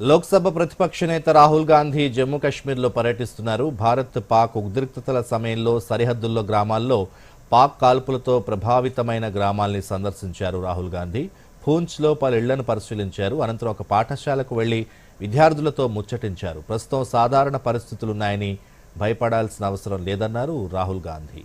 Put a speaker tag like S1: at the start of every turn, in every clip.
S1: లోక్సభ ప్రతిపక్ష నేత రాహుల్ గాంధీ జమ్మూ కాశ్మీర్లో పర్యటిస్తున్నారు. భారత్ పాక్ ఉద్రిక్తతల సమయంలో సరిహద్దుల్లో గ్రామాల్లో పాక్ కాల్పులతో ప్రభావితమైన గ్రామాల్ని సందర్శించారు రాహుల్ గాంధీ. పూంచ్లో పలు ఇళ్ళను పరిశీలించారు. అనంతరం ఒక పాఠశాలకు వెళ్ళి విద్యార్థులతో ముచ్చటించారు. ప్రస్తుతం సాధారణ పరిస్థితులున్నాయని భయపడాల్సిన అవసరం లేదన్నారు రాహుల్ గాంధీ.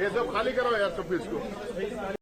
S2: ये सब खाली करो यार सब इसको।